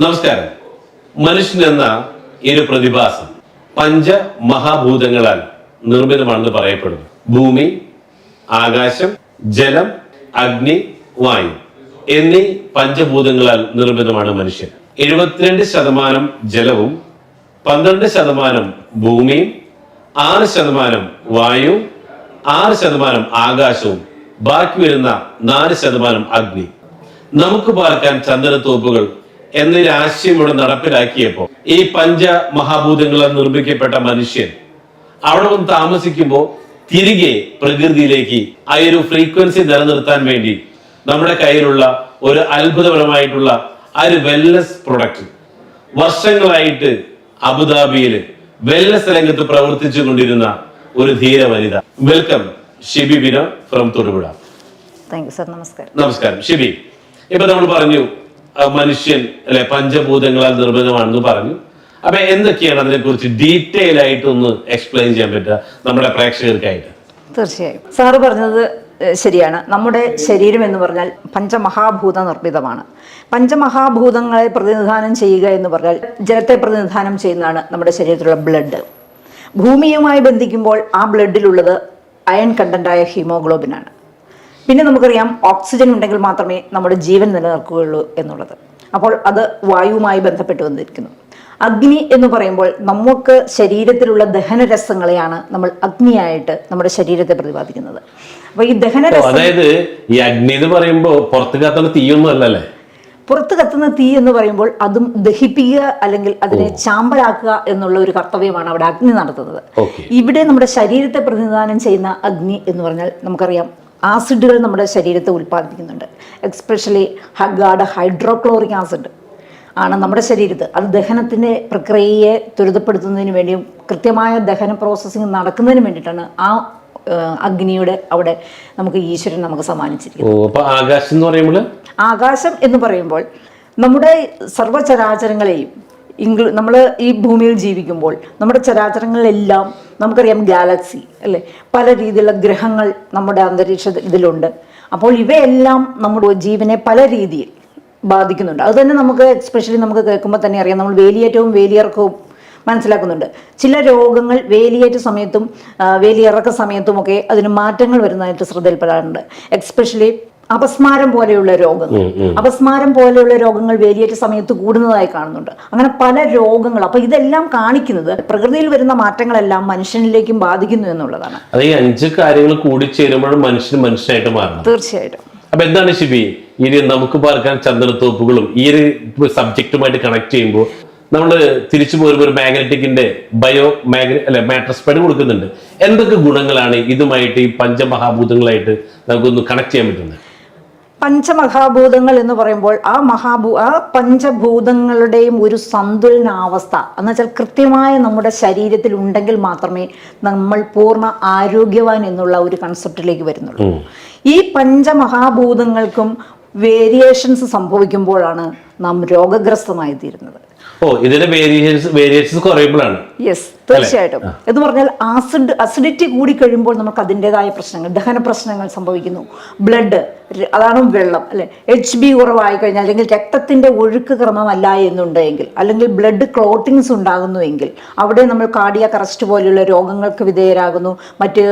നമസ്കാരം. മനുഷ്യൻ എന്ന ഒരു പ്രതിഭാസം പഞ്ച മഹാഭൂതങ്ങളാൽ നിർമ്മിതമാണെന്ന് പറയപ്പെടുന്നു. ഭൂമി ആകാശം ജലം അഗ്നി വായു എന്നീ പഞ്ചഭൂതങ്ങളാൽ നിർമ്മിതമാണ് മനുഷ്യൻ. എഴുപത്തിരണ്ട് ശതമാനം ജലവും പന്ത്രണ്ട് ശതമാനം ഭൂമിയും ആറ് ശതമാനം വായു ആറ് ശതമാനം ആകാശവും ബാക്കി വരുന്ന നാല് ശതമാനം അഗ്നി. നമുക്ക് പാർക്കാൻ ചന്ദനത്തോപ്പുകൾ എന്നൊരു ആശയം ഇവിടെ നടപ്പിലാക്കിയപ്പോൾ ഈ പഞ്ച മഹാഭൂതങ്ങളെ നിർമ്മിക്കപ്പെട്ട മനുഷ്യൻ അവിടെ വന്ന് താമസിക്കുമ്പോൾ തിരികെ പ്രകൃതിയിലേക്ക് ആ ഒരു ഫ്രീക്വൻസി നിലനിർത്താൻ വേണ്ടി നമ്മുടെ കയ്യിലുള്ള ഒരു അത്ഭുതപരമായിട്ടുള്ള ആ ഒരു വെൽനസ് പ്രൊഡക്റ്റ് വർഷങ്ങളായിട്ട് അബുദാബിയിൽ വെൽനസ് രംഗത്ത് പ്രവർത്തിച്ചു കൊണ്ടിരുന്ന ഒരു ധീര വനിത. വെൽക്കം ഷിബി ബിനോ ഫ്രം തൊടുപുഴ നമസ്കാരം. നമസ്കാരം. ഷിബി ഇപ്പൊ നമ്മൾ പറഞ്ഞു മനുഷ്യൻ അല്ലെ പഞ്ചഭൂതങ്ങളാൽ നിർമ്മിതമാണെന്ന് പറഞ്ഞു. അപ്പൊ എന്തൊക്കെയാണ് അതിനെ കുറിച്ച് ഡീറ്റെയിൽ ആയിട്ട് ഒന്ന് എക്സ്പ്ലെയിൻ ചെയ്യാൻ പറ്റുക നമ്മുടെ പ്രേക്ഷകർക്കായിട്ട്? തീർച്ചയായും. സാറ് പറഞ്ഞത് ശരിയാണ്. നമ്മുടെ ശരീരം എന്ന് പറഞ്ഞാൽ പഞ്ചമഹാഭൂത നിർമ്മിതമാണ്. പഞ്ചമഹാഭൂതങ്ങളെ പ്രതിനിധാനം ചെയ്യുക എന്ന് പറഞ്ഞാൽ ജലത്തെ പ്രതിനിധാനം ചെയ്യുന്നതാണ് നമ്മുടെ ശരീരത്തിലുള്ള ബ്ലഡ് ഭൂമിയുമായി ബന്ധിക്കുമ്പോൾ ആ ബ്ലഡിലുള്ളത് അയൺ കണ്ടന്റായ ഹീമോഗ്ലോബിനാണ് പിന്നെ നമുക്കറിയാം ഓക്സിജൻ ഉണ്ടെങ്കിൽ മാത്രമേ നമ്മുടെ ജീവൻ നിലനിൽക്കുകയുള്ളൂ എന്നുള്ളത്. അപ്പോൾ അത് വായുവുമായി ബന്ധപ്പെട്ട് വന്നിരിക്കുന്നു. അഗ്നി എന്ന് പറയുമ്പോൾ നമുക്ക് ശരീരത്തിലുള്ള ദഹനരസങ്ങളെയാണ് നമ്മൾ അഗ്നിയായിട്ട് നമ്മുടെ ശരീരത്തെ പ്രതിപാദിക്കുന്നത്. അപ്പൊ ഈ ദഹനരസം അതായത് ഈ അഗ്നി എന്ന് പറയുമ്പോൾ പുറത്ത് കത്തുന്ന തീയൊന്നും അല്ലല്ലേ? പുറത്ത് കത്തുന്ന തീ എന്ന് പറയുമ്പോൾ അതും ദഹിപ്പിക്കുക അല്ലെങ്കിൽ അതിനെ ചാമ്പലാക്കുക എന്നുള്ള ഒരു കർത്തവ്യമാണ് അവിടെ അഗ്നി നടത്തുന്നത്. ഇവിടെ നമ്മുടെ ശരീരത്തെ പ്രതിനിധാനം ചെയ്യുന്ന അഗ്നി എന്ന് പറഞ്ഞാൽ നമുക്കറിയാം ആസിഡുകൾ നമ്മുടെ ശരീരത്തെ ഉൽപ്പാദിപ്പിക്കുന്നുണ്ട്. എക്സ്പെഷ്യലി ഹഗാഡ് ഹൈഡ്രോക്ലോറിക് ആസിഡ് ആണ് നമ്മുടെ ശരീരത്ത്. അത് ദഹനത്തിന്റെ പ്രക്രിയയെ ത്വരിതപ്പെടുത്തുന്നതിന് വേണ്ടിയും കൃത്യമായ ദഹന പ്രോസസ്സിങ് നടക്കുന്നതിന് വേണ്ടിയിട്ടാണ് ആ അഗ്നിയുടെ അവിടെ നമുക്ക് ഈശ്വരൻ നമുക്ക് സമ്മാനിച്ചിരിക്കുന്നത്. ആകാശം എന്ന് പറയുമ്പോൾ? ആകാശം എന്ന് പറയുമ്പോൾ നമ്മുടെ സർവചരാചരങ്ങളെയും ഇംഗ്ല നമ്മൾ ഈ ഭൂമിയിൽ ജീവിക്കുമ്പോൾ നമ്മുടെ ചരാചരങ്ങളെല്ലാം നമുക്കറിയാം ഗാലക്സി അല്ലേ? പല രീതിയിലുള്ള ഗ്രഹങ്ങൾ നമ്മുടെ അന്തരീക്ഷ ഇതിലുണ്ട്. അപ്പോൾ ഇവയെല്ലാം നമ്മുടെ ജീവനെ പല രീതിയിൽ ബാധിക്കുന്നുണ്ട്. അത് തന്നെ നമുക്ക് എക്സ്പെഷ്യലി നമുക്ക് കേൾക്കുമ്പോൾ തന്നെ അറിയാം. നമ്മൾ വേലിയേറ്റവും വേലിയിറക്കവും മനസ്സിലാക്കുന്നുണ്ട്. ചില രോഗങ്ങൾ വേലിയേറ്റ സമയത്തും വേലിയിറക്ക സമയത്തുമൊക്കെ അതിന് മാറ്റങ്ങൾ വരുന്നതായിട്ട് ശ്രദ്ധയിൽപ്പെടാറുണ്ട്. എക്സ്പെഷ്യലി അപസ്മാരം പോലെയുള്ള രോഗങ്ങൾ. അപസ്മാരം പോലെയുള്ള രോഗങ്ങൾ വേലിയേറ്റ സമയത്ത് കൂടുന്നതായി കാണുന്നുണ്ട്. അങ്ങനെ പല രോഗങ്ങൾ. അപ്പൊ ഇതെല്ലാം കാണിക്കുന്നത് പ്രകൃതിയിൽ വരുന്ന മാറ്റങ്ങളെല്ലാം മനുഷ്യനിലേക്കും ബാധിക്കുന്നു എന്നുള്ളതാണ്. അത് ഈ അഞ്ച് കാര്യങ്ങൾ കൂടി ചേരുമ്പോഴും മനുഷ്യൻ മനുഷ്യനായിട്ട് മാറണം. തീർച്ചയായിട്ടും. അപ്പൊ എന്താണ് ശിബി? ഇനി നമുക്ക് പാർക്കാൻ ചന്ദനത്തോപ്പുകളും ഈ ഒരു സബ്ജക്റ്റുമായിട്ട് കണക്ട് ചെയ്യുമ്പോൾ നമ്മൾ തിരിച്ചു പോരുമ്പോൾ ഒരു മാഗ്നറ്റിക്കിന്റെ ബയോ മാഗ്ന അല്ലെ മാട്രസ് പടി കൊടുക്കുന്നുണ്ട്. എന്തൊക്കെ ഗുണങ്ങളാണ് ഇതുമായിട്ട് ഈ പഞ്ചമഹാഭൂതങ്ങളായിട്ട് നമുക്കൊന്ന് കണക്ട് ചെയ്യാൻ പറ്റുന്നത്? പഞ്ചമഹാഭൂതങ്ങൾ എന്ന് പറയുമ്പോൾ ആ മഹാഭൂ ആ പഞ്ചഭൂതങ്ങളുടെയും ഒരു സന്തുലനാവസ്ഥ. എന്നുവെച്ചാൽ കൃത്യമായ നമ്മുടെ ശരീരത്തിൽ ഉണ്ടെങ്കിൽ മാത്രമേ നമ്മൾ പൂർണ ആരോഗ്യവാൻ എന്നുള്ള ഒരു കൺസെപ്റ്റിലേക്ക് വരുന്നുള്ളൂ. ഈ പഞ്ചമഹാഭൂതങ്ങൾക്കും വേരിയേഷൻസ് സംഭവിക്കുമ്പോഴാണ് നാം രോഗഗ്രസ്തമായി തീരുന്നത് ഓ ഇതിന്റെ വേരിയേഷൻസ് വേരിയേഷൻസ് കുറയുമ്പോഴാണ്. യെസ് തീർച്ചയായിട്ടും. എന്ന് പറഞ്ഞാൽ ആസിഡ് അസിഡിറ്റി കൂടി കഴിയുമ്പോൾ നമുക്ക് അതിന്റെതായ പ്രശ്നങ്ങൾ ദഹന പ്രശ്നങ്ങൾ സംഭവിക്കുന്നു. ബ്ലഡ് അതാണ് വെള്ളം അല്ലെ? എച്ച് ബി കുറവായി കഴിഞ്ഞാൽ അല്ലെങ്കിൽ രക്തത്തിന്റെ ഒഴുക്ക് ക്രമമല്ല എന്നുണ്ടെങ്കിൽ അല്ലെങ്കിൽ ബ്ലഡ് ക്ലോട്ടിങ്സ് ഉണ്ടാകുന്നുവെങ്കിൽ അവിടെ നമ്മൾ കാർഡിയാക് അറസ്റ്റ് പോലെയുള്ള രോഗങ്ങൾക്ക് വിധേയരാകുന്നു. മറ്റ്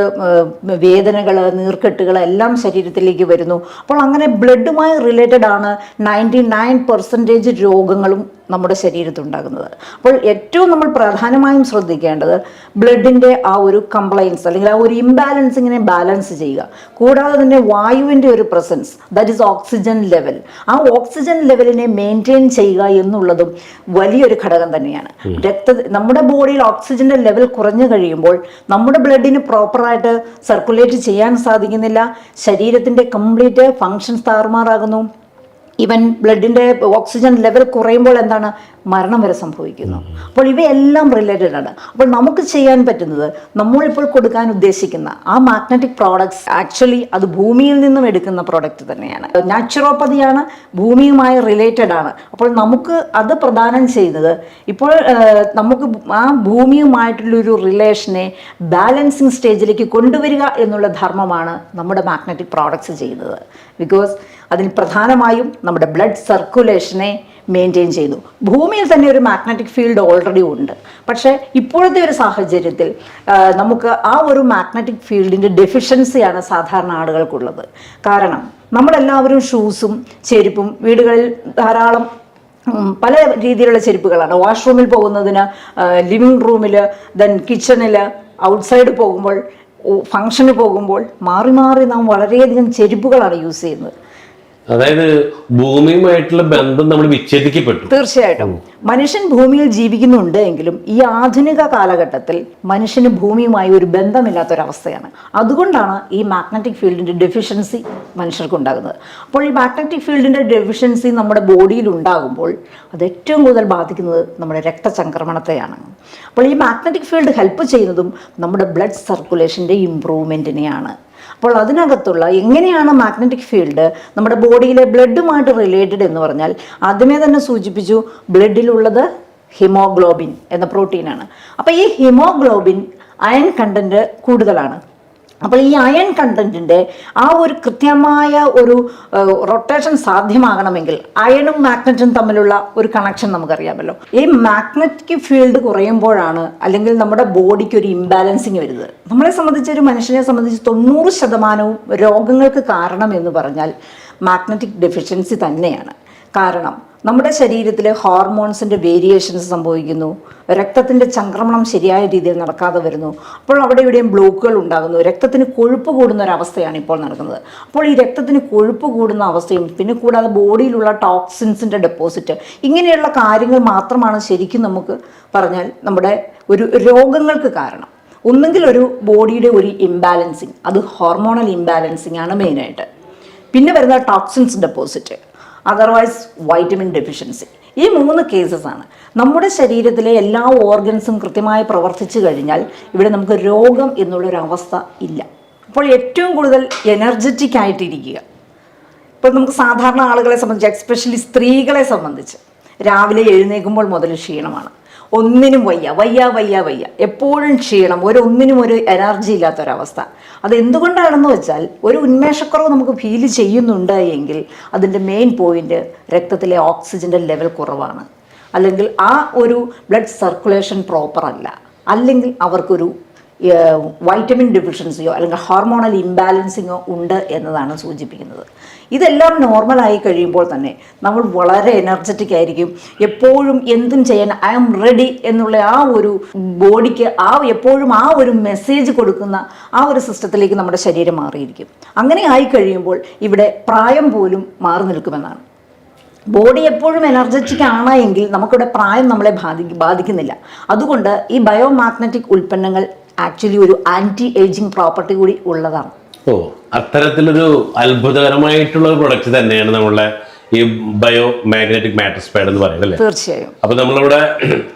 വേദനകൾ നീർക്കെട്ടുകൾ എല്ലാം ശരീരത്തിലേക്ക് വരുന്നു. അപ്പോൾ അങ്ങനെ ബ്ലഡുമായി റിലേറ്റഡ് ആണ് നയന്റി നയൻ പെർസെന്റേജ് രോഗങ്ങളും നമ്മുടെ ശരീരത്തുണ്ടാകുന്നത് അപ്പോൾ ഏറ്റവും നമ്മൾ പ്രധാനമായും ശ്രദ്ധിക്കേണ്ടത് ബ്ലഡിന്റെ ആ ഒരു കംപ്ലൈൻസ് അല്ലെങ്കിൽ ആ ഒരു ഇംബാലൻസിങ്ങിനെ ബാലൻസ് ചെയ്യുക. കൂടാതെ തന്നെ വായുവിന്റെ ഒരു presence that is oxygen level ആ ഓക്സിജൻ ലെവലിനെ മെയിന്റെയിൻ ചെയ്യുക എന്നുള്ളതും വലിയൊരു ഘടകം തന്നെയാണ്. രക്ത നമ്മുടെ ബോഡിയിൽ ഓക്സിജന്റെ ലെവൽ കുറഞ്ഞു കഴിയുമ്പോൾ നമ്മുടെ ബ്ലഡിന് പ്രോപ്പറായിട്ട് സർക്കുലേറ്റ് ചെയ്യാൻ സാധിക്കുന്നില്ല. ശരീരത്തിന്റെ കംപ്ലീറ്റ് ഫങ്ഷൻസ് താറുമാറാകുന്നു. ഈവൻ ബ്ലഡിന്റെ ഓക്സിജൻ ലെവൽ കുറയുമ്പോൾ എന്താണ്? മരണം വരെ സംഭവിക്കുന്നു. അപ്പോൾ ഇവയെല്ലാം റിലേറ്റഡ് ആണ്. അപ്പോൾ നമുക്ക് ചെയ്യാൻ പറ്റുന്നത് നമ്മളിപ്പോൾ കൊടുക്കാൻ ഉദ്ദേശിക്കുന്ന ആ മാഗ്നറ്റിക് പ്രോഡക്ട്സ് ആക്ച്വലി അത് ഭൂമിയിൽ നിന്നും എടുക്കുന്ന പ്രോഡക്റ്റ് തന്നെയാണ്. നാച്ചുറോപ്പതിയാണ് ഭൂമിയുമായി റിലേറ്റഡ് ആണ്. അപ്പോൾ നമുക്ക് അത് പ്രദാനം ചെയ്യുന്നത് ഇപ്പോൾ നമുക്ക് ആ ഭൂമിയുമായിട്ടുള്ളൊരു റിലേഷനെ ബാലൻസിങ് സ്റ്റേജിലേക്ക് കൊണ്ടുവരിക എന്നുള്ള ധർമ്മമാണ് നമ്മുടെ മാഗ്നറ്റിക് പ്രോഡക്ട്സ് ചെയ്യുന്നത്. ബിക്കോസ് അതിന് പ്രധാനമായും നമ്മുടെ ബ്ലഡ് സർക്കുലേഷനെ മെയിന്റെയിൻ ചെയ്യുന്നു. ഭൂമിയിൽ തന്നെ ഒരു മാഗ്നറ്റിക് ഫീൽഡ് ഓൾറെഡി ഉണ്ട്. പക്ഷേ ഇപ്പോഴത്തെ ഒരു സാഹചര്യത്തിൽ നമുക്ക് ആ ഒരു മാഗ്നറ്റിക് ഫീൽഡിന്റെ ഡെഫിഷ്യൻസിയാണ് സാധാരണ ആളുകൾക്കുള്ളത്. കാരണം നമ്മളെല്ലാവരും ഷൂസും ചെരുപ്പും വീടുകളിൽ ധാരാളം പല രീതിയിലുള്ള ചെരുപ്പുകളാണ്. വാഷ്റൂമിൽ പോകുന്നതിന് ലിവിങ് റൂമിൽ ദെൻ കിച്ചണിൽ ഔട്ട്സൈഡ് പോകുമ്പോൾ ഫങ്ഷന് പോകുമ്പോൾ മാറി മാറി നാം വളരെയധികം ചെരുപ്പുകളാണ് യൂസ് ചെയ്യുന്നത്. അതായത് ഭൂമിയുമായിട്ടുള്ള ബന്ധം നമ്മൾ വിച്ഛേദിക്കപ്പെട്ടു. തീർച്ചയായിട്ടും. മനുഷ്യൻ ഭൂമിയിൽ ജീവിക്കുന്നുണ്ട് എങ്കിലും ഈ ആധുനിക കാലഘട്ടത്തിൽ മനുഷ്യന് ഭൂമിയുമായി ഒരു ബന്ധമില്ലാത്തൊരവസ്ഥയാണ്. അതുകൊണ്ടാണ് ഈ മാഗ്നറ്റിക് ഫീൽഡിന്റെ ഡെഫിഷ്യൻസി മനുഷ്യർക്ക് ഉണ്ടാകുന്നത് അപ്പോൾ ഈ മാഗ്നറ്റിക് ഫീൽഡിന്റെ ഡെഫിഷ്യൻസി നമ്മുടെ ബോഡിയിൽ ഉണ്ടാകുമ്പോൾ അത് ഏറ്റവും കൂടുതൽ ബാധിക്കുന്നത് നമ്മുടെ രക്തചംക്രമണത്തെയാണ്. അപ്പോൾ ഈ മാഗ്നറ്റിക് ഫീൽഡ് ഹെൽപ്പ് ചെയ്യുന്നതും നമ്മുടെ ബ്ലഡ് സർക്കുലേഷന്റെ ഇമ്പ്രൂവ്മെന്റിനെയാണ് അപ്പോൾ അതിനകത്തുള്ള എങ്ങനെയാണ് മാഗ്നറ്റിക് ഫീൽഡ് നമ്മുടെ ബോഡിയിലെ ബ്ലഡുമായിട്ട് റിലേറ്റഡ് എന്ന് പറഞ്ഞാൽ ആദ്യമേ തന്നെ സൂചിപ്പിച്ചു ബ്ലഡിലുള്ളത് ഹിമോഗ്ലോബിൻ എന്ന പ്രോട്ടീനാണ് അപ്പോൾ ഈ ഹിമോഗ്ലോബിൻ അയൺ കണ്ടന്റ് കൂടുതലാണ്. അപ്പോൾ ഈ അയൺ കണ്ടന്റിന്റെ ആ ഒരു കൃത്യമായ ഒരു റൊട്ടേഷൻ സാധ്യമാകണമെങ്കിൽ അയണും മാഗ്നറ്റും തമ്മിലുള്ള ഒരു കണക്ഷൻ നമുക്കറിയാമല്ലോ. ഈ മാഗ്നറ്റിക് ഫീൽഡ് കുറയുമ്പോഴാണ് അല്ലെങ്കിൽ നമ്മുടെ ബോഡിക്ക് ഒരു ഇംബാലൻസിങ് വരുന്നത്. നമ്മളെ സംബന്ധിച്ച് ഒരു മനുഷ്യനെ സംബന്ധിച്ച് തൊണ്ണൂറ് ശതമാനവും രോഗങ്ങൾക്ക് കാരണം എന്ന് പറഞ്ഞാൽ മാഗ്നറ്റിക് ഡെഫിഷ്യൻസി തന്നെയാണ്. കാരണം നമ്മുടെ ശരീരത്തിൽ ഹോർമോൺസിന്റെ വേരിയേഷൻസ് സംഭവിക്കുന്നു. രക്തത്തിന്റെ ചംക്രമണം ശരിയായ രീതിയിൽ നടക്കാതെ വരുന്നു. അപ്പോൾ അവിടെ ഇവിടെയും ബ്ലോക്കുകൾ ഉണ്ടാകുന്നു. രക്തത്തിന് കൊഴുപ്പ് കൂടുന്ന ഒരു അവസ്ഥയാണ് ഇപ്പോൾ നടക്കുന്നത്. അപ്പോൾ ഈ രക്തത്തിന് കൊഴുപ്പ് കൂടുന്ന അവസ്ഥയും പിന്നെ കൂടാതെ ബോഡിയിലുള്ള ടോക്സിൻസിന്റെ ഡെപ്പോസിറ്റ് ഇങ്ങനെയുള്ള കാര്യങ്ങൾ മാത്രമാണ് ശരിക്കും നമുക്ക് പറഞ്ഞാൽ നമ്മുടെ ഒരു രോഗങ്ങൾക്ക് കാരണം. ഒന്നുകിൽ ഒരു ബോഡിയുടെ ഒരു ഇംബാലൻസിങ് അത് ഹോർമോണൽ ഇംബാലൻസിങ് ആണ് മെയിനായിട്ട് പിന്നെ വരുന്ന toxins deposit otherwise vitamin deficiency ഈ മൂന്ന് കേസസ് ആണ്. നമ്മുടെ ശരീരത്തിലെ എല്ലാ ഓർഗൻസും കൃത്യമായി പ്രവർത്തിച്ചു കഴിഞ്ഞാൽ ഇവിടെ നമുക്ക് രോഗം എന്നുള്ളൊരവസ്ഥ ഇല്ല. അപ്പോൾ ഏറ്റവും കൂടുതൽ എനർജറ്റിക് ആയിട്ടിരിക്കുക. ഇപ്പോൾ നമുക്ക് സാധാരണ ആളുകളെ സംബന്ധിച്ച് എക്സ്പെഷ്യലി സ്ത്രീകളെ സംബന്ധിച്ച് രാവിലെ എഴുന്നേൽക്കുമ്പോൾ മുതൽ ക്ഷീണമാണ്. ഒന്നിനും വയ്യ വയ്യ വയ്യ വയ്യ. എപ്പോഴും ക്ഷീണം ഒരു ഒന്നിനും ഒരു എനർജി ഇല്ലാത്തൊരവസ്ഥ. അത് എന്തുകൊണ്ടാണെന്ന് വെച്ചാൽ ഒരു ഉന്മേഷക്കുറവ് നമുക്ക് ഫീൽ ചെയ്യുന്നുണ്ട് എങ്കിൽ അതിന്റെ മെയിൻ പോയിന്റ് രക്തത്തിലെ ഓക്സിജന്റെ ലെവൽ കുറവാണ്. അല്ലെങ്കിൽ ആ ഒരു ബ്ലഡ് സർക്കുലേഷൻ പ്രോപ്പർ അല്ല. അല്ലെങ്കിൽ അവർക്കൊരു വൈറ്റമിൻ ഡെഫിഷ്യൻസിയോ അല്ലെങ്കിൽ ഹോർമോണൽ ഇംബാലൻസിങ്ങോ ഉണ്ട് എന്നതാണ് സൂചിപ്പിക്കുന്നത്. ഇതെല്ലാം നോർമലായി കഴിയുമ്പോൾ തന്നെ നമ്മൾ വളരെ എനർജറ്റിക് ആയിരിക്കും. എപ്പോഴും എന്തും ചെയ്യാൻ ഐ ആം റെഡി എന്നുള്ള ആ ഒരു ബോഡിക്ക് ആ എപ്പോഴും ആ ഒരു മെസ്സേജ് കൊടുക്കുന്ന ആ ഒരു സിസ്റ്റത്തിലേക്ക് നമ്മുടെ ശരീരം മാറിയിരിക്കും. അങ്ങനെ ആയി കഴിയുമ്പോൾ ഇവിടെ പ്രായം പോലും മാറി നിൽക്കുമെന്നാണ്. ബോഡി എപ്പോഴും എനർജറ്റിക് ആണ് എങ്കിൽ നമുക്കിവിടെ പ്രായം നമ്മളെ ബാധി ബാധിക്കുന്നില്ല. അതുകൊണ്ട് ഈ ബയോമാഗ്നറ്റിക് ഉൽപ്പന്നങ്ങൾ ആക്ച്വലി ഒരു ആന്റി ഏജിങ് പ്രോപ്പർട്ടി കൂടി ഉള്ളതാണ്. ഓ അത്തരത്തിലൊരു അത്ഭുതകരമായിട്ടുള്ള ഒരു പ്രൊഡക്റ്റ് തന്നെയാണ് നമ്മളെ ഈ ബയോ മാഗ്നറ്റിക് മാട്രസ് പാഡ് എന്ന് പറയുന്നത് അല്ലേ? തീർച്ചയായും. അപ്പൊ നമ്മളിവിടെ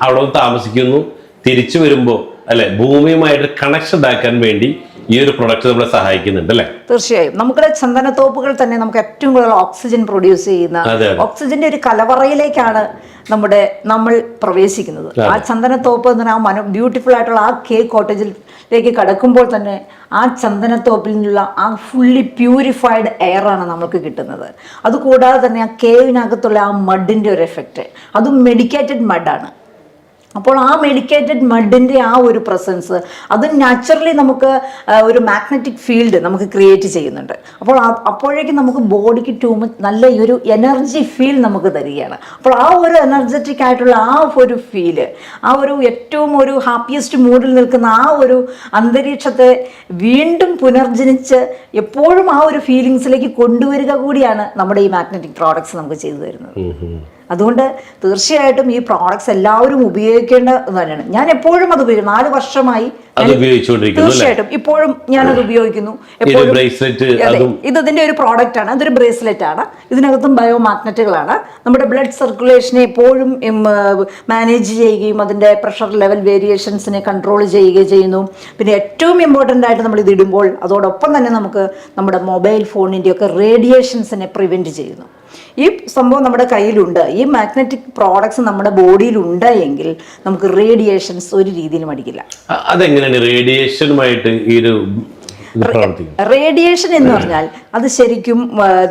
അവിടെ താമസിക്കുന്നു തിരിച്ചു വരുമ്പോൾ അല്ലെ ഭൂമിയുമായിട്ട് കണക്ഷൻ ഉണ്ടാക്കാൻ വേണ്ടി ഈ ഒരു പ്രൊഡക്റ്റ് നമ്മളെ സഹായിക്കുന്നുണ്ട് അല്ലേ? തീർച്ചയായും. നമ്മുടെ ചന്ദനത്തോപ്പുകൾ തന്നെ നമുക്ക് ഏറ്റവും കൂടുതൽ ഓക്സിജൻ പ്രൊഡ്യൂസ് ചെയ്യുന്ന. ഓക്സിജന്റെ ഒരു കലവറയിലേക്കാണ് നമ്മുടെ നമ്മൾ പ്രവേശിക്കുന്നത്. ആ ചന്ദനത്തോപ്പ് എന്ന് പറഞ്ഞാൽ ആ മനോ ബ്യൂട്ടിഫുൾ ആയിട്ടുള്ള ആ കേക്ക് കോട്ടേജിലേക്ക് കടക്കുമ്പോൾ തന്നെ ആ ചന്ദനത്തോപ്പിൽ നിന്നുള്ള ആ ഫുള്ളി പ്യൂരിഫൈഡ് എയറാണ് ആണ് നമുക്ക് കിട്ടുന്നത്. അതുകൂടാതെ തന്നെ ആ കേവിനകത്തുള്ള ആ മഡിന്റെ ഒരു എഫക്റ്റ് അതും മെഡിക്കേറ്റഡ് മഡാണ് അപ്പോൾ ആ മെഡിക്കേറ്റഡ് മഡിന്റെ ആ ഒരു പ്രസൻസ് അത് നാച്ചുറലി നമുക്ക് ഒരു മാഗ്നറ്റിക് ഫീൽഡ് നമുക്ക് ക്രിയേറ്റ് ചെയ്യുന്നുണ്ട്. അപ്പോൾ അപ്പോഴേക്കും നമുക്ക് ബോഡിക്ക് ടൂമ് നല്ല ഒരു എനർജി ഫീൽ നമുക്ക് തരികയാണ്. അപ്പോൾ ആ ഒരു എനർജറ്റിക് ആയിട്ടുള്ള ആ ഒരു ഫീൽ ആ ഒരു ഏറ്റവും ഒരു ഹാപ്പിയസ്റ്റ് മൂഡിൽ നിൽക്കുന്ന ആ ഒരു അന്തരീക്ഷത്തെ വീണ്ടും പുനർജനിച്ച് എപ്പോഴും ആ ഒരു ഫീലിങ്സിലേക്ക് കൊണ്ടുവരിക കൂടിയാണ് നമ്മുടെ ഈ മാഗ്നറ്റിക് പ്രോഡക്ട്സ് നമുക്ക് ചെയ്തു തരുന്നത്. അതുകൊണ്ട് തീർച്ചയായിട്ടും ഈ പ്രോഡക്ട്സ് എല്ലാവരും ഉപയോഗിക്കേണ്ട തന്നെയാണ്. ഞാൻ എപ്പോഴും അത് ഉപയോഗിക്കും. നാല് വർഷമായി അത് ഉപയോഗിച്ചുകൊണ്ടിരിക്കുന്നു തീർച്ചയായിട്ടും. ഇപ്പോഴും ഞാനത് ഉപയോഗിക്കുന്നു. ഇത് ബ്രേസ്ലെറ്റ് ഇത് ഇതിന്റെ ഒരു പ്രോഡക്റ്റ് ആണ്. അതൊരു ബ്രേസ്ലെറ്റ് ആണ്. ഇതിനകത്തും ബയോ മാഗ്നറ്റുകളാണ് നമ്മുടെ ബ്ലഡ് സർക്കുലേഷനെ എപ്പോഴും മാനേജ് ചെയ്യുകയും അതിന്റെ പ്രഷർ ലെവൽ വേരിയേഷൻസിനെ കൺട്രോൾ ചെയ്യുകയും ചെയ്യുന്നു. പിന്നെ ഏറ്റവും ഇമ്പോർട്ടന്റ് ആയിട്ട് നമ്മൾ ഇത് ഇടുമ്പോൾ അതോടൊപ്പം തന്നെ നമുക്ക് നമ്മുടെ മൊബൈൽ ഫോണിന്റെ ഒക്കെ റേഡിയേഷൻസിനെ പ്രിവെന്റ് ചെയ്യുന്നു. ഈ സംഭവം നമ്മുടെ കയ്യിലുണ്ട്. ഈ മാഗ്നറ്റിക് പ്രോഡക്ട്സ് നമ്മുടെ ബോഡിയിലുണ്ട് എങ്കിൽ നമുക്ക് റേഡിയേഷൻസ് ഒരു രീതിയിലും അടിക്കില്ല. അ- അതെങ്ങനെയാണ് റേഡിയേഷനുമായിട്ട് ഈ ഒരു റേഡിയേഷൻ എന്ന് പറഞ്ഞാൽ അത് ശരിക്കും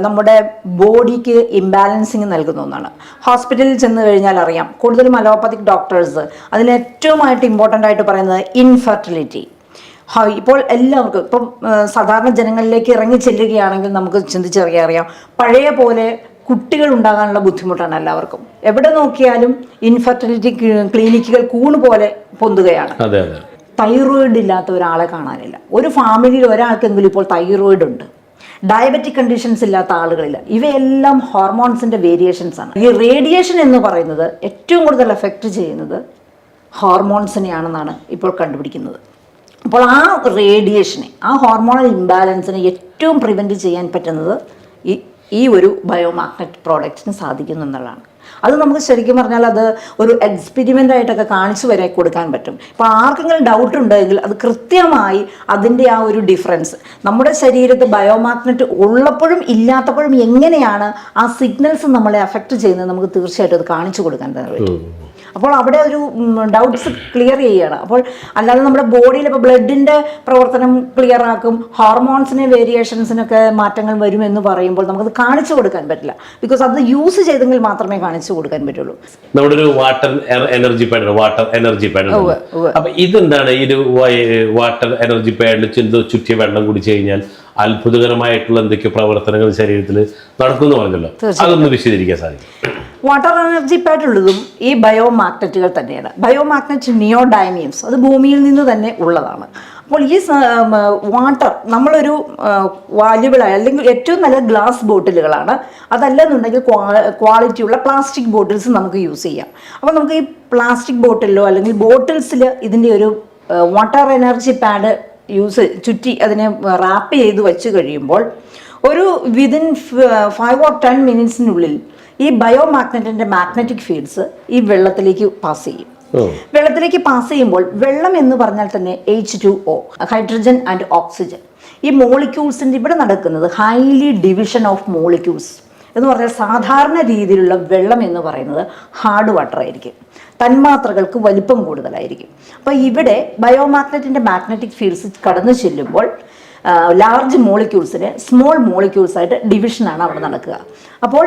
നമ്മുടെ ബോഡിക്ക് ഇംബാലൻസിങ് നൽകുന്ന ഒന്നാണ്. ഹോസ്പിറ്റലിൽ ചെന്ന് കഴിഞ്ഞാൽ അറിയാം കൂടുതലും അലോപ്പത്തിക് ഡോക്ടേഴ്സ് അതിന് ഏറ്റവുമായിട്ട് ഇമ്പോർട്ടന്റ് ആയിട്ട് പറയുന്നത് ഇൻഫെർട്ടിലിറ്റി ഇപ്പോൾ എല്ലാവർക്കും ഇപ്പം സാധാരണ ജനങ്ങളിലേക്ക് ഇറങ്ങി ചെല്ലുകയാണെങ്കിൽ നമുക്ക് ചിന്തിച്ചറിയാൻ അറിയാം. പഴയ പോലെ കുട്ടികൾ ഉണ്ടാകാനുള്ള ബുദ്ധിമുട്ടാണ് എല്ലാവർക്കും. എവിടെ നോക്കിയാലും ഇൻഫെർട്ടിലിറ്റി ക്ലിനിക്കുകൾ കൂണ് പോലെ പൊന്തുകയാണ്. തൈറോയിഡ് ഇല്ലാത്ത ഒരാളെ കാണാനില്ല. ഒരു ഫാമിലിയിൽ ഒരാൾക്കെങ്കിലും ഇപ്പോൾ തൈറോയിഡ് ഉണ്ട്. ഡയബറ്റിക് കണ്ടീഷൻസ് ഇല്ലാത്ത ആളുകളില്ല. ഇവയെല്ലാം ഹോർമോൺസിന്റെ വേരിയേഷൻസ് ആണ്. ഈ റേഡിയേഷൻ എന്ന് പറയുന്നത് ഏറ്റവും കൂടുതൽ എഫക്റ്റ് ചെയ്യുന്നത് ഹോർമോൺസിനെയാണെന്നാണ് ഇപ്പോൾ കണ്ടുപിടിക്കുന്നത്. അപ്പോൾ ആ റേഡിയേഷനെ ആ ഹോർമോണൽ ഇംബാലൻസിനെ ഏറ്റവും പ്രിവെന്റ് ചെയ്യാൻ പറ്റുന്നത് ഈ ഈ ഒരു ബയോമാഗ്നറ്റ് പ്രോഡക്റ്റ്സിന് സാധിക്കുന്നു എന്നുള്ളതാണ്. അത് നമുക്ക് ശരിക്കും പറഞ്ഞാൽ അത് ഒരു എക്സ്പെരിമെന്റ് ആയിട്ടൊക്കെ കാണിച്ചു വരെ കൊടുക്കാൻ പറ്റും. ഇപ്പോൾ ആർക്കെങ്കിലും ഡൗട്ട് ഉണ്ടെങ്കിൽ അത് കൃത്യമായി അതിന്റെ ആ ഒരു ഡിഫറൻസ് നമ്മുടെ ശരീരത്ത് ബയോമാഗ്നറ്റ് ഉള്ളപ്പോഴും ഇല്ലാത്തപ്പോഴും എങ്ങനെയാണ് ആ സിഗ്നൽസ് നമ്മളെ അഫക്റ്റ് ചെയ്യുന്നത് നമുക്ക് തീർച്ചയായിട്ടും അത് കാണിച്ചു കൊടുക്കാൻ പറ്റും. അപ്പോൾ അവിടെ ഒരു ഡൗട്ട്സ് ക്ലിയർ ചെയ്യുകയാണ് അപ്പോൾ അല്ലാതെ നമ്മുടെ ബോഡിയിൽ ഇപ്പോൾ ബ്ലഡിന്റെ പ്രവർത്തനം ക്ലിയർ ആക്കും ഹോർമോൺസിന് വേരിയേഷൻസിനൊക്കെ മാറ്റങ്ങൾ വരുമെന്ന് പറയുമ്പോൾ നമുക്കത് കാണിച്ചു കൊടുക്കാൻ പറ്റില്ല. ബിക്കോസ് അത് യൂസ് ചെയ്തെങ്കിൽ മാത്രമേ കാണിച്ചു കൊടുക്കാൻ പറ്റുള്ളൂ. നമ്മുടെ ഒരു water energy pad water energy pad ഉവ്വ്, ഉവ്വ്. അപ്പൊ ഇതെന്താണ്? ഈ ഒരു വാട്ടർ എനർജി പാഡിൽ ചെന്ന് ചുറ്റിയ വെള്ളം കുടിച്ചു കഴിഞ്ഞാൽ അത്ഭുതകരമായിട്ടുള്ള എന്തൊക്കെ പ്രവർത്തനങ്ങൾ ശരീരത്തിൽ നടക്കുമെന്ന് പറഞ്ഞല്ലോ. അതൊന്ന് വിശദീകരിക്കാൻ സാധിക്കും വാട്ടർ എനർജി പാഡ് ഉള്ളതും ഈ ബയോ മാഗ്നറ്റുകൾ തന്നെയാണ്. ബയോ മാഗ്നറ്റ് നിയോഡൈമിയംസ് അത് ഭൂമിയിൽ നിന്ന് തന്നെ ഉള്ളതാണ്. അപ്പോൾ ഈ വാട്ടർ നമ്മളൊരു വാല്യുബിളായ അല്ലെങ്കിൽ ഏറ്റവും നല്ല ഗ്ലാസ് ബോട്ടിലുകളാണ് അതല്ലെന്നുണ്ടെങ്കിൽ ക്വാളിറ്റിയുള്ള പ്ലാസ്റ്റിക് ബോട്ടിൽസ് നമുക്ക് യൂസ് ചെയ്യാം. അപ്പോൾ നമുക്ക് ഈ പ്ലാസ്റ്റിക് ബോട്ടിലോ അല്ലെങ്കിൽ ബോട്ടിൽസിൽ ഇതിന്റെ ഒരു വാട്ടർ എനർജി പാഡ് യൂസ് ചുറ്റി അതിനെ റാപ്പ് ചെയ്ത് വെച്ച് കഴിയുമ്പോൾ ഒരു വിതിൻ ഫൈവ് ഓർ ടെൻ മിനിറ്റ്സിനുള്ളിൽ ഈ ബയോ മാഗ്നറ്റിന്റെ മാഗ്നറ്റിക് ഫീൽഡ്സ് ഈ വെള്ളത്തിലേക്ക് പാസ് ചെയ്യും. വെള്ളത്തിലേക്ക് പാസ് ചെയ്യുമ്പോൾ വെള്ളം എന്ന് പറഞ്ഞാൽ തന്നെ H two O hydrogen and oxygen ഈ മോളിക്യൂൾസിന്റെ ഇവിടെ നടക്കുന്നത് ഹൈലി ഡിവിഷൻ ഓഫ് മോളിക്യൂൾസ് എന്ന് പറഞ്ഞാൽ സാധാരണ രീതിയിലുള്ള വെള്ളം എന്ന് പറയുന്നത് ഹാർഡ് വാട്ടർ ആയിരിക്കും. തന്മാത്രകൾക്ക് വലിപ്പം കൂടുതലായിരിക്കും. അപ്പോൾ ഇവിടെ ബയോമാഗ്നറ്റിന്റെ മാഗ്നറ്റിക് ഫീൽഡ്സ് കടന്നു ചെല്ലുമ്പോൾ ലാർജ് മോളിക്യൂൾസിന് സ്മോൾ മോളിക്യൂൾസ് ആയിട്ട് ഡിവിഷനാണ് അവിടെ നടക്കുക. അപ്പോൾ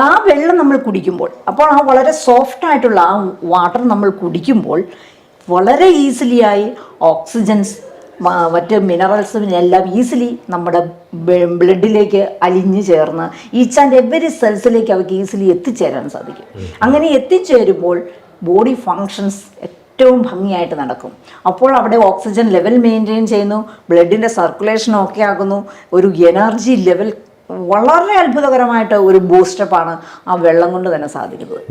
ആ വെള്ളം നമ്മൾ കുടിക്കുമ്പോൾ അപ്പോൾ ആ വളരെ സോഫ്റ്റ് ആയിട്ടുള്ള ആ വാട്ടർ നമ്മൾ കുടിക്കുമ്പോൾ വളരെ ഈസിലിയായി ഓക്സിജൻസ് മറ്റ് എല്ലാം ഈസിലി നമ്മുടെ ബ്ലഡിലേക്ക് അലിഞ്ഞു ചേർന്ന് ഈച്ച് ആൻഡ് എവരി സെൽസിലേക്ക് അവർക്ക് ഈസിലി എത്തിച്ചേരാൻ സാധിക്കും. അങ്ങനെ എത്തിച്ചേരുമ്പോൾ ബോഡി ഫങ്ഷൻസ് ഏറ്റവും ഭംഗിയായിട്ട് നടക്കും. അപ്പോൾ അവിടെ ഓക്സിജൻ ലെവൽ മെയിന്റെയിൻ ചെയ്യുന്നു ബ്ലഡിന്റെ സർക്കുലേഷൻ ഓക്കെ ആകുന്നു ഒരു എനർജി ലെവൽ വളരെ അത്ഭുതകരമായിട്ട് ഒരു ബൂസ്റ്റപ്പാണ് ആ വെള്ളം കൊണ്ട് തന്നെ സാധിക്കുന്നത്.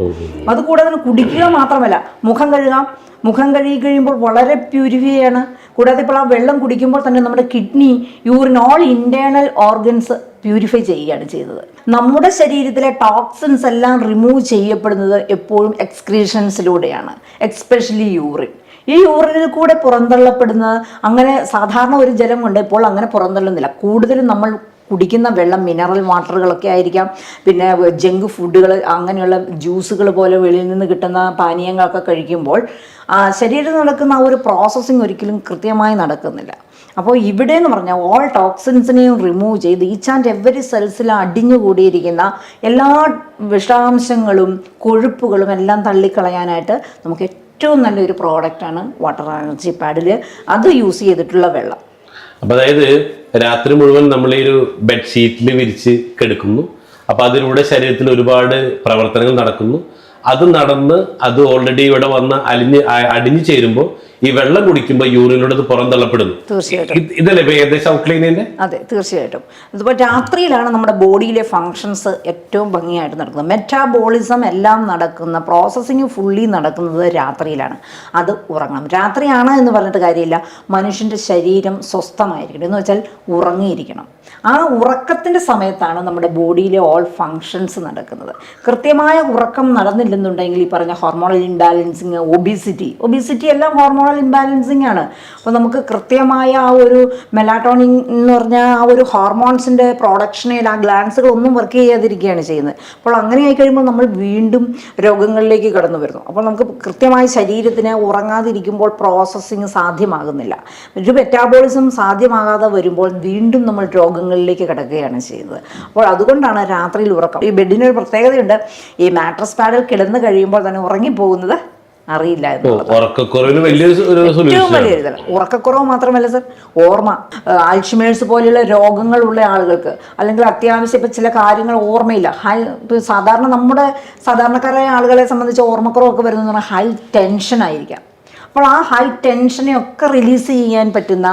അതുകൂടാതെ തന്നെ കുടിക്കുക മാത്രമല്ല മുഖം കഴുകാം. മുഖം കഴുകി കഴിയുമ്പോൾ വളരെ പ്യൂരിഫൈ ആണ് കൂടാതെ ഇപ്പോൾ ആ വെള്ളം കുടിക്കുമ്പോൾ തന്നെ നമ്മുടെ kidney urine all internal organs purify ചെയ്യുകയാണ് ചെയ്തത് നമ്മുടെ ശരീരത്തിലെ ടോക്സിൻസ് എല്ലാം റിമൂവ് ചെയ്യപ്പെടുന്നത് എപ്പോഴും എക്സ്ക്രീഷൻസിലൂടെയാണ് എക്സ്പെഷ്യലി യൂറിൻ ഈ യൂറിനിൽ കൂടെ പുറന്തള്ളപ്പെടുന്നത് അങ്ങനെ സാധാരണ ഒരു ജലം കൊണ്ട് ഇപ്പോൾ അങ്ങനെ പുറന്തള്ളുന്നില്ല. കൂടുതലും നമ്മൾ കുടിക്കുന്ന വെള്ളം മിനറൽ വാട്ടറുകളൊക്കെ ആയിരിക്കാം. പിന്നെ ജങ്ക് ഫുഡുകൾ അങ്ങനെയുള്ള ജ്യൂസുകൾ പോലെ വെളിയിൽ നിന്ന് കിട്ടുന്ന പാനീയങ്ങളൊക്കെ കഴിക്കുമ്പോൾ ശരീരത്തിൽ നടക്കുന്ന ആ ഒരു പ്രോസസ്സിങ് ഒരിക്കലും കൃത്യമായി നടക്കുന്നില്ല. അപ്പോൾ ഇവിടെ എന്ന് പറഞ്ഞാൽ ഓൾ ടോക്സിൻസിനെയും റിമൂവ് ചെയ്ത് ഈച്ച് ആൻഡ് എവറി സെൽസിൽ അടിഞ്ഞുകൂടിയിരിക്കുന്ന എല്ലാ വിഷാംശങ്ങളും കൊഴുപ്പുകളും എല്ലാം തള്ളിക്കളയാനായിട്ട് നമുക്ക് ഏറ്റവും നല്ലൊരു പ്രോഡക്റ്റാണ് വാട്ടർ എനർജി പാഡിൽ അത് യൂസ് ചെയ്തിട്ടുള്ള വെള്ളം. അപ്പൊ അതായത് രാത്രി മുഴുവൻ നമ്മൾ ഈ ഒരു ബെഡ്ഷീറ്റിൽ വിരിച്ച് കിടക്കുന്നു. അപ്പൊ അതിലൂടെ ശരീരത്തിൽ ഒരുപാട് പ്രവർത്തനങ്ങൾ നടക്കുന്നു. അത് നടന്ന് അത് ഓൾറെഡി ഇവിടെ വന്ന് അലിഞ്ഞ് അടിഞ്ഞു ചേരുമ്പോൾ ഈ വെള്ളം കുടിക്കുമ്പോൾ യൂറിനോട് അത് പുറന്തള്ളപ്പെടുന്നു തീർച്ചയായിട്ടും. ഇത് ഇതല്ലേ ഇപ്പൊ ഏകദേശം ഔട്ട്ലൈനിന്റെ അതെ തീർച്ചയായിട്ടും. അതുപോലെ രാത്രിയിലാണ് നമ്മുടെ ബോഡിയിലെ ഫങ്ഷൻസ് ഏറ്റവും ഭംഗിയായിട്ട് നടക്കുന്നത്. മെറ്റാബോളിസം എല്ലാം നടക്കുന്ന പ്രോസസ്സിങ് ഫുള്ളി നടക്കുന്നത് രാത്രിയിലാണ്. അത് ഉറങ്ങണം. രാത്രിയാണ് എന്ന് പറഞ്ഞിട്ട് കാര്യമില്ല. മനുഷ്യന്റെ ശരീരം സ്വസ്ഥമായിരിക്കണം. എന്ന് വെച്ചാൽ ഉറങ്ങിയിരിക്കണം. ആ ഉറക്കത്തിന്റെ സമയത്താണ് നമ്മുടെ ബോഡിയിലെ ഓൾ ഫങ്ഷൻസ് നടക്കുന്നത്. കൃത്യമായ ഉറക്കം നടന്നില്ലെന്നുണ്ടെങ്കിൽ ഈ പറഞ്ഞ ഹോർമോണൽ ഇംബാലൻസിങ് ഒബിസിറ്റി ഒബിസിറ്റി എല്ലാം ഹോർമോണൽ ഇംബാലൻസിങ് ആണ്. അപ്പോൾ നമുക്ക് കൃത്യമായ ആ ഒരു മെലാട്ടോണിൻ എന്ന് പറഞ്ഞാൽ ആ ഒരു ഹോർമോൺസിന്റെ പ്രൊഡക്ഷനിൽ ആ ഗ്ലാൻസുകൾ ഒന്നും വർക്ക് ചെയ്യാതിരിക്കുകയാണ് ചെയ്യുന്നത്. അപ്പോൾ അങ്ങനെ ആയി കഴിയുമ്പോൾ നമ്മൾ വീണ്ടും രോഗങ്ങളിലേക്ക് കടന്നു വരുന്നു. അപ്പോൾ നമുക്ക് കൃത്യമായി ശരീരത്തിന് ഉറങ്ങാതിരിക്കുമ്പോൾ പ്രോസസ്സിങ് സാധ്യമാകുന്നില്ല. ഒരു മെറ്റാബോളിസം സാധ്യമാകാതെ വരുമ്പോൾ വീണ്ടും നമ്മൾ രോഗങ്ങളിലേക്ക് കിടക്കുകയാണ് ചെയ്യുന്നത്. അപ്പോൾ അതുകൊണ്ടാണ് രാത്രിയിൽ ഉറക്കം. ഈ ബെഡിനൊരു പ്രത്യേകതയുണ്ട്. ഈ മാട്രസ് പാഡിൽ കിടന്ന് കഴിയുമ്പോൾ തന്നെ ഉറങ്ങിപ്പോകുന്നത് അറിയില്ല വലിയൊരു ഏറ്റവും സൊല്യൂഷൻ വലിയ ഇതല്ല ഉറക്കക്കുറവ് മാത്രമല്ല സർ ഓർമ്മ ആൽഷിമേഴ്സ് പോലെയുള്ള രോഗങ്ങളുള്ള ആളുകൾക്ക് അല്ലെങ്കിൽ അത്യാവശ്യം ഇപ്പം ചില കാര്യങ്ങൾ ഓർമ്മയില്ല. ഹൈ സാധാരണ നമ്മുടെ സാധാരണക്കാരായ ആളുകളെ സംബന്ധിച്ച് ഓർമ്മക്കുറവൊക്കെ വരുന്നത് ഹൈ ടെൻഷൻ ആയിരിക്കാം. അപ്പോൾ ആ ഹൈ ടെൻഷനെ ഒക്കെ റിലീസ് ചെയ്യാൻ പറ്റുന്ന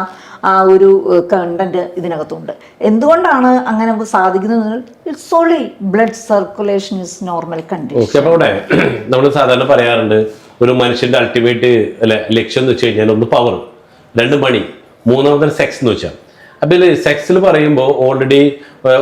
ആ ഒരു കണ്ടന്റ് ഇതിനകത്തുണ്ട്. എന്തുകൊണ്ടാണ് അങ്ങനെ സാധിക്കുന്നത് it's only blood circulation is normal condition അവിടെ നമ്മൾ സാധാരണ പറയാറുണ്ട് ഒരു മനുഷ്യന്റെ അൾട്ടിമേറ്റ് ലക്ഷ്യം എന്ന് വെച്ച് കഴിഞ്ഞാൽ ഒന്ന് പവർ രണ്ട് മണി മൂന്നാമത്തെ സെക്സ് എന്ന് വെച്ചാൽ. അപ്പൊ ഇതിൽ സെക്സിൽ പറയുമ്പോൾ ഓൾറെഡി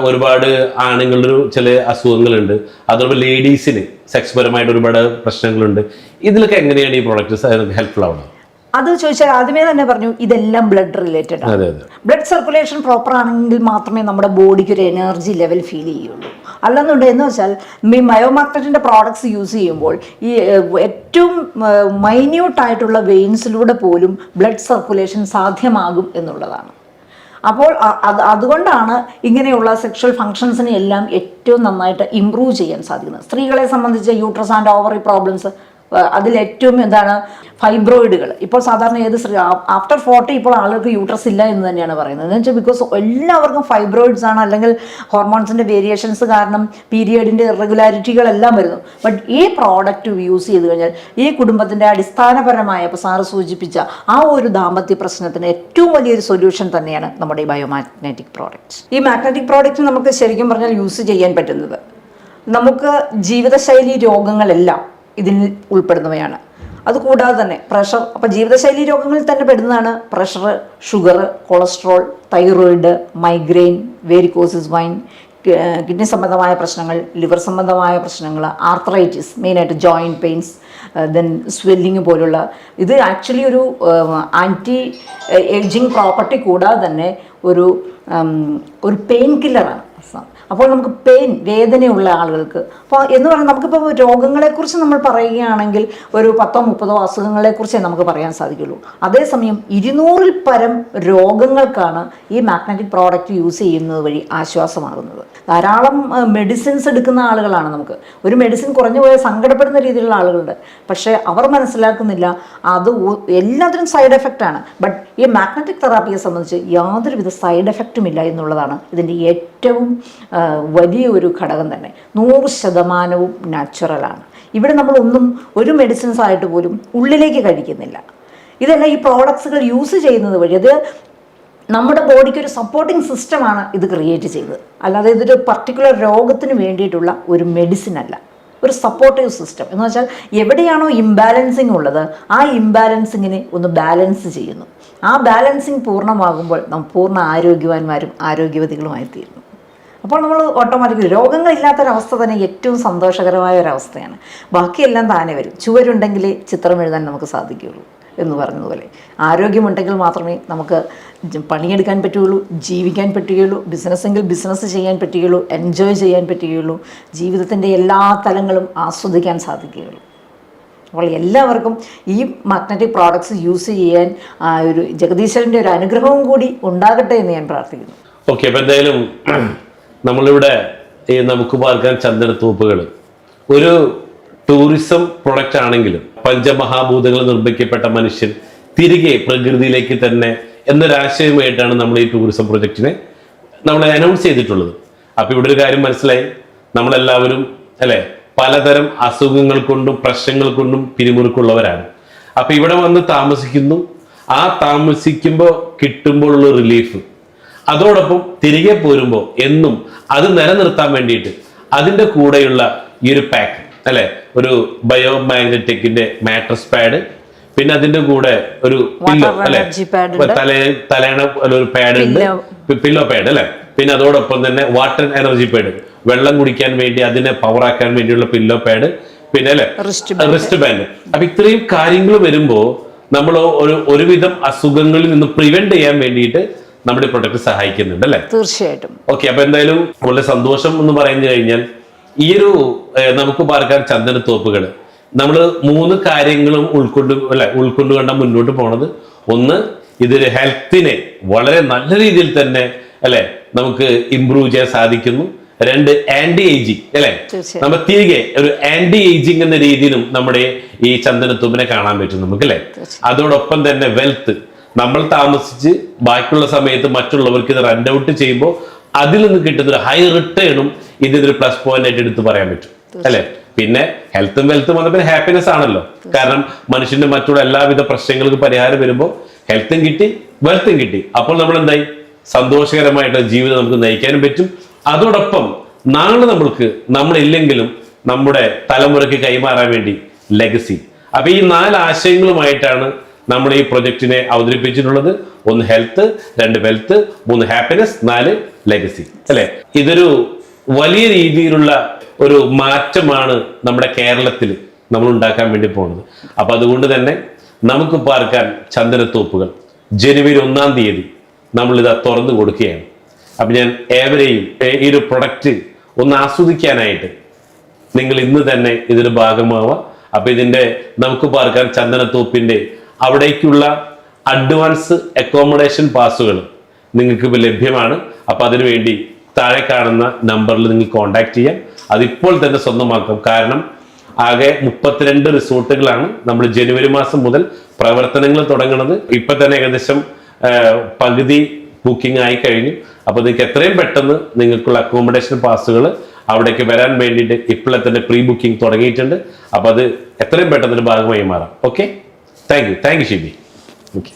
ഒരുപാട് ആണുങ്ങളുടെ ഒരു ചില അസുഖങ്ങളുണ്ട്. അതോടൊപ്പം ലേഡീസിന് സെക്സ് പരമായിട്ട് ഒരുപാട് പ്രശ്നങ്ങളുണ്ട്. ഇതിലൊക്കെ എങ്ങനെയാണ് ഈ പ്രോഡക്റ്റ് ഹെൽപ്ഫുൾ ആവുന്നത്? അത് ചോദിച്ചാൽ ആദ്യമേ തന്നെ പറഞ്ഞു ഇതെല്ലാം ബ്ലഡ് റിലേറ്റഡ് ആണ്. ബ്ലഡ് സർക്കുലേഷൻ പ്രോപ്പർ ആണെങ്കിൽ മാത്രമേ നമ്മുടെ ബോഡിക്ക് ഒരു എനർജി ലെവൽ ഫീൽ ചെയ്യുള്ളൂ. അല്ലെന്നുണ്ട് എന്ന് വെച്ചാൽ ഈ മയോമാർക്കറ്റിന്റെ പ്രോഡക്ട്സ് യൂസ് ചെയ്യുമ്പോൾ ഈ ഏറ്റവും മൈന്യൂട്ട് ആയിട്ടുള്ള വെയിൻസിലൂടെ പോലും ബ്ലഡ് സർക്കുലേഷൻ സാധ്യമാകും എന്നുള്ളതാണ്. അപ്പോൾ അത് അതുകൊണ്ടാണ് ഇങ്ങനെയുള്ള സെക്ഷൽ ഫങ്ഷൻസിനെ എല്ലാം ഏറ്റവും നന്നായിട്ട് ഇമ്പ്രൂവ് ചെയ്യാൻ സാധിക്കുന്നത്. സ്ത്രീകളെ സംബന്ധിച്ച് യൂട്രസ് ആൻഡ് ഓവറി പ്രോബ്ലംസ് അതിൽ ഏറ്റവും എന്താണ് ഫൈബ്രോയിഡുകൾ. ഇപ്പോൾ സാധാരണ ഏത് സ്ത്രീ ആഫ്റ്റർ ഫോർട്ടി ഇപ്പോൾ ആളുകൾക്ക് യൂട്രസ് ഇല്ല എന്ന് തന്നെയാണ് പറയുന്നത്. എന്ന് വെച്ചാൽ ബിക്കോസ് എല്ലാവർക്കും ഫൈബ്രോയിഡ്സ് ആണ് അല്ലെങ്കിൽ ഹോർമോൺസിന്റെ വേരിയേഷൻസ് കാരണം പീരിയഡിന്റെ ഇറഗുലാരിറ്റികളെല്ലാം വരുന്നു. ബട്ട് ഈ പ്രോഡക്റ്റ് യൂസ് ചെയ്ത് കഴിഞ്ഞാൽ ഈ കുടുംബത്തിന്റെ അടിസ്ഥാനപരമായ ഇപ്പോൾ സാറ് സൂചിപ്പിച്ച ആ ഒരു ദാമ്പത്യ പ്രശ്നത്തിന് ഏറ്റവും വലിയൊരു സൊല്യൂഷൻ തന്നെയാണ് നമ്മുടെ ഈ ബയോമാഗ്നറ്റിക് പ്രോഡക്റ്റ്സ് ഈ മാഗ്നറ്റിക് പ്രോഡക്റ്റ് നമുക്ക് ശരിക്കും പറഞ്ഞാൽ യൂസ് ചെയ്യാൻ പറ്റുന്നത്. നമുക്ക് ജീവിതശൈലി രോഗങ്ങളെല്ലാം ഇതിൽ ഉൾപ്പെടുന്നവയാണ്. അതുകൂടാതെ തന്നെ പ്രഷർ അപ്പോൾ ജീവിതശൈലി രോഗങ്ങളിൽ തന്നെ പെടുന്നതാണ് pressure sugar cholesterol thyroid migraine varicosis vein kidney സംബന്ധമായ പ്രശ്നങ്ങൾ ലിവർ സംബന്ധമായ പ്രശ്നങ്ങൾ ആർത്രൈറ്റിസ് മെയിനായിട്ട് ജോയിന്റ് പെയിൻസ് ദെൻ സ്വെല്ലിങ് പോലുള്ള. ഇത് ആക്ച്വലി ഒരു ആന്റി ഏജിങ് പ്രോപ്പർട്ടി കൂടാതെ തന്നെ ഒരു ഒരു പെയിൻ കില്ലറാണ് അപ്പോൾ നമുക്ക് പെയിൻ വേദനയുള്ള ആളുകൾക്ക്. അപ്പോൾ എന്ന് പറഞ്ഞാൽ നമുക്കിപ്പോൾ രോഗങ്ങളെക്കുറിച്ച് നമ്മൾ പറയുകയാണെങ്കിൽ ഒരു പത്തോ മുപ്പതോ അസുഖങ്ങളെക്കുറിച്ചേ നമുക്ക് പറയാൻ സാധിക്കുള്ളൂ. അതേസമയം ഇരുന്നൂറിൽ പരം രോഗങ്ങൾക്കാണ് ഈ മാഗ്നറ്റിക് പ്രോഡക്റ്റ് യൂസ് ചെയ്യുന്നത് വഴി ആശ്വാസമാകുന്നത്. ധാരാളം മെഡിസിൻസ് എടുക്കുന്ന ആളുകളാണ് നമുക്ക്. ഒരു മെഡിസിൻ കുറഞ്ഞു പോയാൽ സങ്കടപ്പെടുന്ന രീതിയിലുള്ള ആളുകളുണ്ട്. പക്ഷേ അവർ മനസ്സിലാക്കുന്നില്ല അത് എല്ലാത്തിനും സൈഡ് എഫക്റ്റാണ് ബട്ട് ഈ മാഗ്നറ്റിക് തെറാപ്പിയെ സംബന്ധിച്ച് യാതൊരുവിധ സൈഡ് എഫക്റ്റും ഇല്ല എന്നുള്ളതാണ് ഇതിന്റെ ഏറ്റവും ആ, വലിയ ഒരു ഘടകം തന്നെ. നൂറ് ശതമാനവും നാച്ചുറലാണ് ഇവിടെ നമ്മളൊന്നും ഒരു മെഡിസിൻസ് ആയിട്ട് പോലും ഉള്ളിലേക്ക് കഴിക്കുന്നില്ല. ഇതെല്ലാം ഈ പ്രോഡക്ട്സുകൾ യൂസ് ചെയ്യുന്നത് വഴി അത് നമ്മുടെ ബോഡിക്ക് ഒരു സപ്പോർട്ടിംഗ് സിസ്റ്റമാണ് ഇത് ക്രിയേറ്റ് ചെയ്തത് അല്ലാതെ ഇതൊരു പർട്ടിക്കുലർ രോഗത്തിന് വേണ്ടിയിട്ടുള്ള ഒരു മെഡിസിൻ അല്ല. ഒരു സപ്പോർട്ടീവ് സിസ്റ്റം എന്ന് വെച്ചാൽ എവിടെയാണോ ഇംബാലൻസിങ് ഉള്ളത് ആ ഇംബാലൻസിങ്ങിനെ ഒന്ന് ബാലൻസ് ചെയ്യുന്നു. ആ ബാലൻസിങ് പൂർണമാകുമ്പോൾ നാം പൂർണ ആരോഗ്യവാന്മാരും ആരോഗ്യവതികളുമായി തീരുന്നു അപ്പോൾ നമ്മൾ ഓട്ടോമാറ്റിക്കലി രോഗങ്ങളില്ലാത്തൊരവസ്ഥ തന്നെ ഏറ്റവും സന്തോഷകരമായ ഒരവസ്ഥയാണ് ബാക്കിയെല്ലാം താനെ വരും. ചുവരുണ്ടെങ്കിൽ ചിത്രം എഴുതാൻ നമുക്ക് സാധിക്കുകയുള്ളൂ എന്ന് പറഞ്ഞതുപോലെ. ആരോഗ്യമുണ്ടെങ്കിൽ മാത്രമേ നമുക്ക് പണിയെടുക്കാൻ പറ്റുകയുള്ളൂ ജീവിക്കാൻ പറ്റുകയുള്ളൂ ബിസിനസ്സെങ്കിൽ ബിസിനസ് ചെയ്യാൻ പറ്റുകയുള്ളൂ എൻജോയ് ചെയ്യാൻ പറ്റുകയുള്ളൂ ജീവിതത്തിന്റെ എല്ലാ തലങ്ങളും ആസ്വദിക്കാൻ സാധിക്കുകയുള്ളൂ. അപ്പോൾ എല്ലാവർക്കും ഈ മാഗ്നറ്റിക് പ്രോഡക്ട്സ് യൂസ് ചെയ്യാൻ ഒരു ജഗദീശ്വരന്റെ ഒരു അനുഗ്രഹവും കൂടി ഉണ്ടാകട്ടെ എന്ന് ഞാൻ പ്രാർത്ഥിക്കുന്നു. ഓക്കെ അപ്പോൾ എന്തായാലും നമ്മളിവിടെ ഈ നമുക്ക് പാർക്കാൻ ചന്ദനത്തോപ്പുകൾ ഒരു ടൂറിസം പ്രൊഡക്റ്റ് ആണെങ്കിലും പഞ്ചമഹാഭൂതങ്ങൾ നിർമ്മിക്കപ്പെട്ട മനുഷ്യൻ തിരികെ പ്രകൃതിയിലേക്ക് തന്നെ എന്നൊരാശയമായിട്ടാണ് നമ്മൾ ഈ ടൂറിസം പ്രൊജക്റ്റിനെ നമ്മൾ അനൗൺസ് ചെയ്തിട്ടുള്ളത്. അപ്പൊ ഇവിടെ ഒരു കാര്യം മനസ്സിലായി. നമ്മളെല്ലാവരും അല്ലെ പലതരം അസുഖങ്ങൾ കൊണ്ടും പ്രശ്നങ്ങൾ കൊണ്ടും പിരിമുറുക്കുള്ളവരാണ്. അപ്പൊ ഇവിടെ വന്ന് താമസിക്കുന്നു. ആ താമസിക്കുമ്പോൾ കിട്ടുമ്പോഴുള്ള റിലീഫ് അതോടൊപ്പം തിരികെ പോരുമ്പോൾ എന്നും അത് നിലനിർത്താൻ വേണ്ടിയിട്ട് അതിന്റെ കൂടെയുള്ള ഈ ഒരു പാക്ക് അല്ലെ? ഒരു ബയോ മാഗ്നറ്റിക്കിന്റെ മാട്രസ് പാഡ് പിന്നെ അതിന്റെ കൂടെ ഒരു പില്ലോ അല്ലെ? തല തലേ തലേണ ഒരു പാഡ് ഉണ്ട്. പില്ലോ പാഡ് അല്ലെ? പിന്നെ അതോടൊപ്പം തന്നെ വാട്ടർ എനർജി പാഡ് വെള്ളം കുടിക്കാൻ വേണ്ടി അതിനെ പവർ ആക്കാൻ വേണ്ടിയുള്ള പില്ലോ പാഡ് പിന്നെ അല്ലെ? റിസ്റ്റ് ബാൻഡ് അപ്പൊ ഇത്രയും കാര്യങ്ങൾ വരുമ്പോ നമ്മൾ ഒരു ഒരുവിധം അസുഖങ്ങളിൽ നിന്ന് പ്രിവെന്റ് ചെയ്യാൻ വേണ്ടിയിട്ട് നമ്മുടെ പ്രൊഡക്റ്റ് സഹായിക്കുന്നുണ്ട് അല്ലെ? തീർച്ചയായിട്ടും. ഓക്കെ അപ്പൊ എന്തായാലും വളരെ സന്തോഷം എന്ന് പറഞ്ഞു കഴിഞ്ഞാൽ ഈ ഒരു നമുക്ക് പാർക്കാൻ ചന്ദനത്തോപ്പുകൾ നമ്മൾ മൂന്ന് കാര്യങ്ങളും ഉൾക്കൊണ്ട് അല്ലെ ഉൾക്കൊണ്ടുകൊണ്ട മുന്നോട്ട് പോണത്. ഒന്ന് ഇതൊരു ഹെൽത്തിനെ വളരെ നല്ല രീതിയിൽ തന്നെ അല്ലെ നമുക്ക് ഇംപ്രൂവ് ചെയ്യാൻ സാധിക്കുന്നു. രണ്ട് ആന്റി ഏജിങ് അല്ലെ. നമ്മൾ തിരികെ ഒരു ആന്റി ഏജിങ് എന്ന രീതിയിലും നമ്മുടെ ഈ ചന്ദനത്തുമ്പിനെ കാണാൻ പറ്റും നമുക്ക് അല്ലെ? അതോടൊപ്പം തന്നെ വെൽത്ത് നമ്മൾ താമസിച്ച് ബാക്കിയുള്ള സമയത്ത് മറ്റുള്ളവർക്ക് ഇത് റെന്റ് ഔട്ട് ചെയ്യുമ്പോൾ അതിൽ നിന്ന് കിട്ടുന്ന ഒരു ഹൈ റിട്ടേണും ഇതിനൊരു പ്ലസ് പോയിന്റ് ആയിട്ട് എടുത്ത് പറയാൻ പറ്റും. അല്ലെ? പിന്നെ ഹെൽത്തും വെൽത്തും വന്നപ്പോൾ ഹാപ്പിനെസ് ആണല്ലോ. കാരണം മനുഷ്യന്റെ മറ്റുള്ള എല്ലാവിധ പ്രശ്നങ്ങൾക്ക് പരിഹാരം വരുമ്പോൾ ഹെൽത്തും കിട്ടി വെൽത്തും കിട്ടി. അപ്പോൾ നമ്മൾ എന്തായി? സന്തോഷകരമായിട്ടുള്ള ജീവിതം നമുക്ക് നയിക്കാനും പറ്റും. അതോടൊപ്പം നാളെ നമ്മൾക്ക് നമ്മളില്ലെങ്കിലും നമ്മുടെ തലമുറയ്ക്ക് കൈമാറാൻ വേണ്ടി ലെഗസി അപ്പൊ ഈ നാല് ആശയങ്ങളുമായിട്ടാണ് നമ്മൾ ഈ പ്രൊജക്റ്റിനെ അവതരിപ്പിച്ചിട്ടുള്ളത് ഒന്ന് ഹെൽത്ത് രണ്ട് വെൽത്ത് മൂന്ന് ഹാപ്പിനെസ് നാല് ലെഗസി. അല്ലെ? ഇതൊരു വലിയ രീതിയിലുള്ള ഒരു മാറ്റമാണ് നമ്മുടെ കേരളത്തിൽ നമ്മൾ ഉണ്ടാക്കാൻ വേണ്ടി പോകുന്നത്. അപ്പൊ അതുകൊണ്ട് തന്നെ നമുക്ക് പാർക്കാൻ ചന്ദനത്തോപ്പുകൾ. ജനുവരി ഒന്നാം തീയതി നമ്മൾ ഇത് തുറന്നു കൊടുക്കുകയാണ്. അപ്പൊ ഞാൻ ഏവരെയും ഈ ഒരു പ്രൊഡക്റ്റ് ഒന്ന് ആസ്വദിക്കാനായിട്ട് നിങ്ങൾ ഇന്ന് തന്നെ ഇതിന് ഭാഗമാവുക അപ്പൊ ഇതിന്റെ നമുക്ക് പാർക്കാൻ ചന്ദനത്തോപ്പിന്റെ അവിടേക്കുള്ള അഡ്വാൻസ് അക്കോമഡേഷൻ പാസുകൾ നിങ്ങൾക്ക് ഇപ്പോൾ ലഭ്യമാണ്. അപ്പോൾ അതിനുവേണ്ടി താഴെ കാണുന്ന നമ്പറിൽ നിങ്ങൾ കോൺടാക്ട് ചെയ്യാം. അതിപ്പോൾ തന്നെ സ്വന്തമാക്കാം. കാരണം ആകെ മുപ്പത്തിരണ്ട് റിസോർട്ടുകളാണ് നമ്മൾ ജനുവരി മാസം മുതൽ പ്രവർത്തനങ്ങൾ തുടങ്ങുന്നത്. ഇപ്പൊ തന്നെ ഏകദേശം പകുതി ബുക്കിംഗ് ആയി കഴിഞ്ഞു. അപ്പൊ നിങ്ങൾക്ക് എത്രയും പെട്ടെന്ന് നിങ്ങൾക്കുള്ള അക്കോമഡേഷൻ പാസുകൾ അവിടേക്ക് വരാൻ വേണ്ടിയിട്ട് ഇപ്പോഴെ തന്നെ പ്രീ ബുക്കിംഗ് തുടങ്ങിയിട്ടുണ്ട്. അപ്പൊ അത് എത്രയും പെട്ടെന്ന് ഭാഗമായി മാറാം. Okay Tenho, tenho, Gibi. O quê?